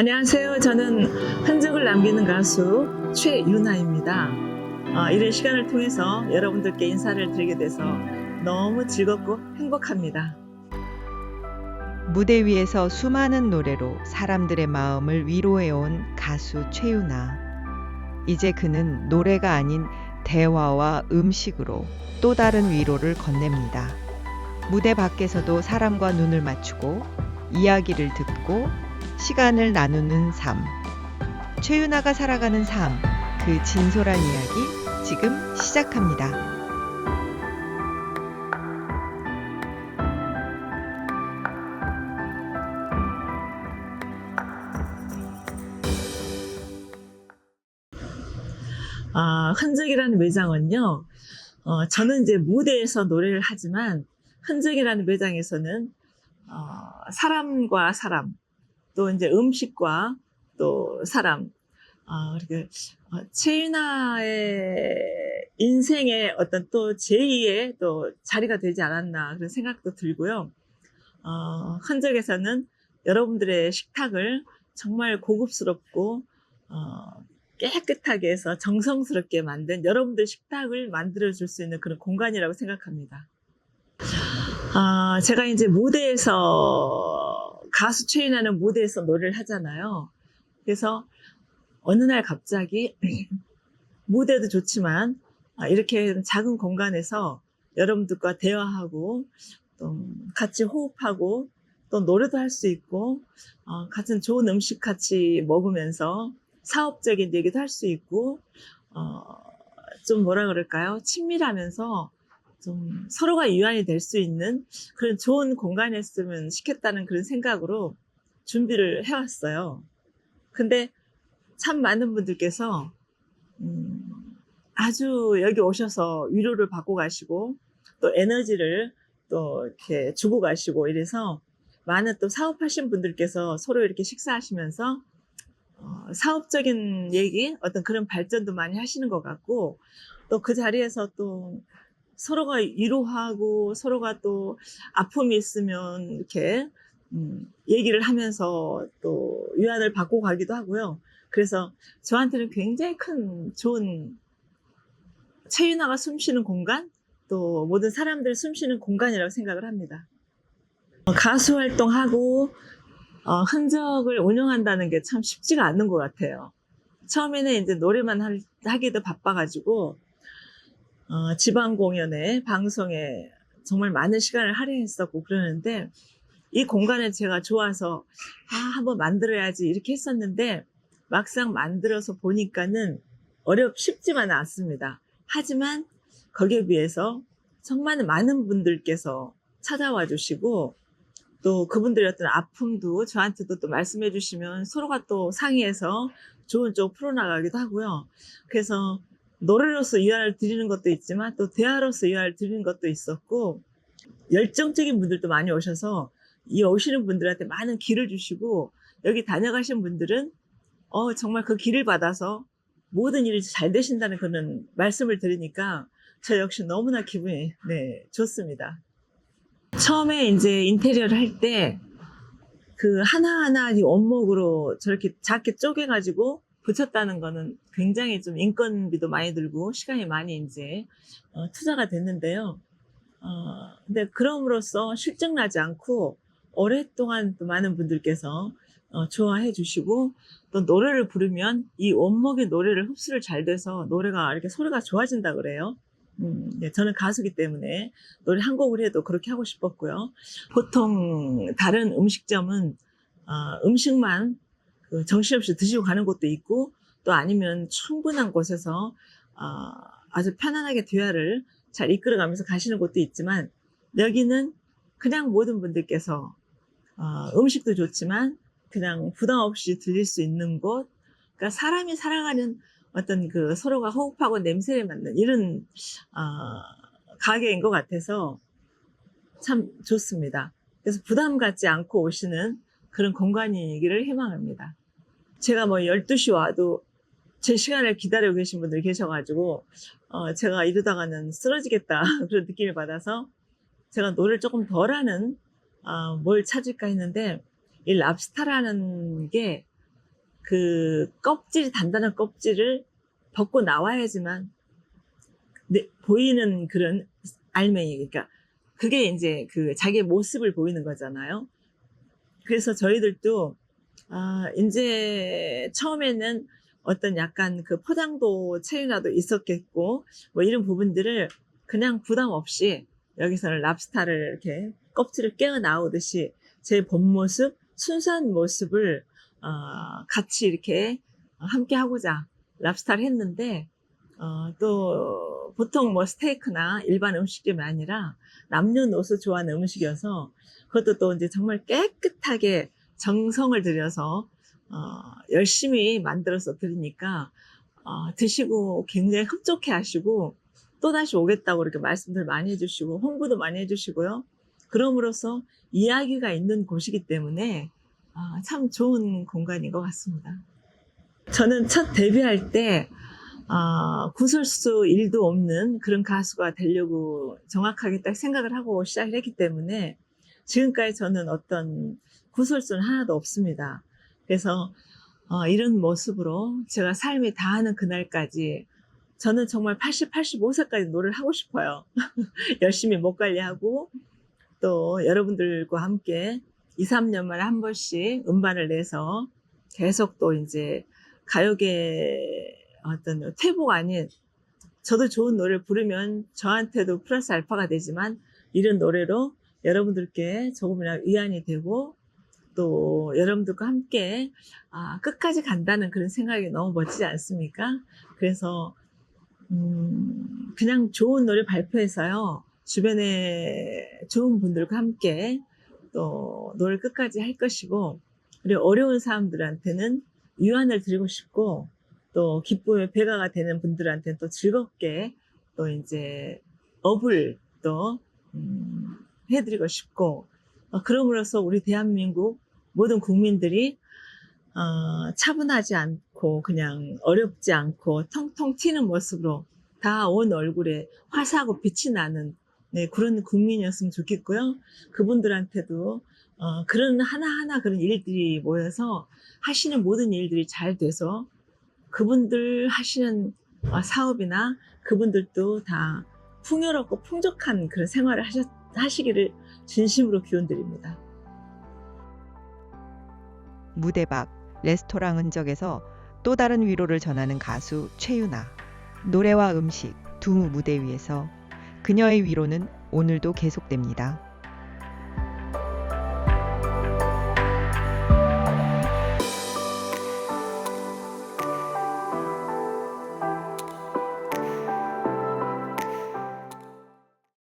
안녕하세요. 저는 흔적을 남기는 가수 최유나입니다. 어, 이런 시간을 통해서 여러분들께 인사를 드리게 돼서 너무 즐겁고 행복합니다. 무대 위에서 수많은 노래로 사람들의 마음을 위로해온 가수 최유나. 이제 그는 노래가 아닌 대화와 음식으로 또 다른 위로를 건넵니다. 무대 밖에서도 사람과 눈을 맞추고 이야기를 듣고 시간을 나누는 삶. 최유나가 살아가는 삶, 그 진솔한 이야기 지금 시작합니다. 아, 흔적이라는 매장은요, 어, 저는 이제 무대에서 노래를 하지만 흔적이라는 매장에서는 어, 사람과 사람, 또 이제 음식과 또 사람, 아, 그리고 어, 최윤아의 인생의 어떤 또 제2의 또 자리가 되지 않았나 그런 생각도 들고요. 어, 흔적에서는 여러분들의 식탁을 정말 고급스럽고 어, 깨끗하게 해서 정성스럽게 만든 여러분들 식탁을 만들어 줄 수 있는 그런 공간이라고 생각합니다. 아, 제가 이제 무대에서 가수 최인하는 무대에서 노래를 하잖아요. 그래서 어느 날 갑자기 무대도 좋지만 아, 이렇게 작은 공간에서 여러분들과 대화하고 또 같이 호흡하고 또 노래도 할 수 있고 어, 같은 좋은 음식 같이 먹으면서 사업적인 얘기도 할 수 있고 어, 좀 뭐라 그럴까요? 친밀하면서 좀 서로가 유한이 될 수 있는 그런 좋은 공간이었으면 좋겠다는 그런 생각으로 준비를 해왔어요. 근데 참 많은 분들께서 음, 아주 여기 오셔서 위로를 받고 가시고 또 에너지를 또 이렇게 주고 가시고 이래서 많은 또 사업하신 분들께서 서로 이렇게 식사하시면서 어, 사업적인 얘기, 어떤 그런 발전도 많이 하시는 것 같고, 또 그 자리에서 또 서로가 위로하고 서로가 또 아픔이 있으면 이렇게 음, 얘기를 하면서 또 위안을 받고 가기도 하고요. 그래서 저한테는 굉장히 큰 좋은 최윤아가 숨쉬는 공간, 또 모든 사람들이 숨쉬는 공간이라고 생각을 합니다. 어, 가수 활동하고 어, 흔적을 운영한다는 게 참 쉽지가 않는 것 같아요. 처음에는 이제 노래만 할- 하기도 바빠가지고, 어, 지방 공연에, 방송에 정말 많은 시간을 할애했었고 그러는데, 이 공간을 제가 좋아서, 아, 한번 만들어야지 이렇게 했었는데, 막상 만들어서 보니까는 어렵, 쉽지만은 않습니다. 하지만 거기에 비해서 정말 많은 분들께서 찾아와 주시고, 또 그분들의 어떤 아픔도 저한테도 또 말씀해 주시면 서로가 또 상의해서 좋은 쪽 풀어나가기도 하고요. 그래서 노래로서 위안을 드리는 것도 있지만 또 대화로서 위안을 드리는 것도 있었고 열정적인 분들도 많이 오셔서 이 오시는 분들한테 많은 길을 주시고 여기 다녀가신 분들은 어 정말 그 길을 받아서 모든 일이 잘 되신다는 그런 말씀을 들으니까 저 역시 너무나 기분이 네 좋습니다. 처음에 이제 인테리어를 할 때 그 하나하나 이 원목으로 저렇게 작게 쪼개가지고 붙였다는 거는 굉장히 좀 인건비도 많이 들고 시간이 많이 이제 어, 투자가 됐는데요. 어, 근데 그럼으로써 실증나지 않고 오랫동안 또 많은 분들께서 어, 좋아해 주시고 또 노래를 부르면 이 원목의 노래를 흡수를 잘 돼서 노래가 이렇게 소리가 좋아진다 그래요. 음, 네, 저는 가수기 때문에 노래 한 곡을 해도 그렇게 하고 싶었고요. 보통 다른 음식점은 어, 음식만 그 정신없이 드시고 가는 곳도 있고 또 아니면 충분한 곳에서 어, 아주 편안하게 대화를 잘 이끌어가면서 가시는 곳도 있지만 여기는 그냥 모든 분들께서 어, 음식도 좋지만 그냥 부담 없이 들릴 수 있는 곳, 그러니까 사람이 살아가는 어떤 그 서로가 호흡하고 냄새를 맡는 이런 어, 가게인 것 같아서 참 좋습니다. 그래서 부담 갖지 않고 오시는 그런 공간이기를 희망합니다. 제가 뭐 12시 와도 제 시간을 기다리고 계신 분들이 계셔가지고, 어, 제가 이러다가는 쓰러지겠다. 그런 느낌을 받아서 제가 노래를 조금 덜 하는, 어, 뭘 찾을까 했는데, 이 랍스타라는 게 그 껍질이 단단한 껍질을 벗고 나와야지만 네, 보이는 그런 알맹이 그러니까 그게 이제 그 자기의 모습을 보이는 거잖아요. 그래서 저희들도 아 이제 처음에는 어떤 약간 그 포장도 체인화도 있었겠고 뭐 이런 부분들을 그냥 부담 없이 여기서는 랍스타를 이렇게 껍질을 깨어 나오듯이 제 본 모습 순수한 모습을 어, 같이 이렇게 함께 하고자 랍스타를 했는데 어, 또 보통 뭐 스테이크나 일반 음식점이 아니라 남녀노소 좋아하는 음식이어서 그것도 또 이제 정말 깨끗하게 정성을 들여서 어, 열심히 만들어서 드리니까 어, 드시고 굉장히 흡족해 하시고 또다시 오겠다고 이렇게 말씀들 많이 해주시고 홍보도 많이 해주시고요. 그럼으로써 이야기가 있는 곳이기 때문에 아, 참 좋은 공간인 것 같습니다. 저는 첫 데뷔할 때 아, 구설수 일도 없는 그런 가수가 되려고 정확하게 딱 생각을 하고 시작을 했기 때문에 지금까지 저는 어떤 구설수는 하나도 없습니다. 그래서 어, 이런 모습으로 제가 삶이 다하는 그날까지 저는 정말 80, 85세까지 노래를 하고 싶어요. 열심히 목 관리하고 또 여러분들과 함께 2, 3년 만에 한 번씩 음반을 내서 계속 또 이제 가요계 어떤 퇴보가 아닌 저도 좋은 노래를 부르면 저한테도 플러스 알파가 되지만 이런 노래로 여러분들께 조금이나마 위안이 되고 또 여러분들과 함께 아, 끝까지 간다는 그런 생각이 너무 멋지지 않습니까? 그래서 음, 그냥 좋은 노래 발표해서요 주변에 좋은 분들과 함께 또 노래 끝까지 할 것이고 그리고 어려운 사람들한테는 위안을 드리고 싶고 또 기쁨의 배가가 되는 분들한테는 또 즐겁게 또 이제 업을 또 음, 해드리고 싶고 어, 그럼으로써 우리 대한민국 모든 국민들이 어, 차분하지 않고 그냥 어렵지 않고 텅텅 튀는 모습으로 다 온 얼굴에 화사하고 빛이 나는 네, 그런 국민이었으면 좋겠고요. 그분들한테도 어, 그런 하나하나 그런 일들이 모여서 하시는 모든 일들이 잘 돼서 그분들 하시는 어, 사업이나 그분들도 다 풍요롭고 풍족한 그런 생활을 하셨, 하시기를 진심으로 기원 드립니다. 무대 밖 레스토랑 흔적에서 또 다른 위로를 전하는 가수 최유나. 노래와 음식 두 무대 위에서 그녀의 위로는 오늘도 계속됩니다.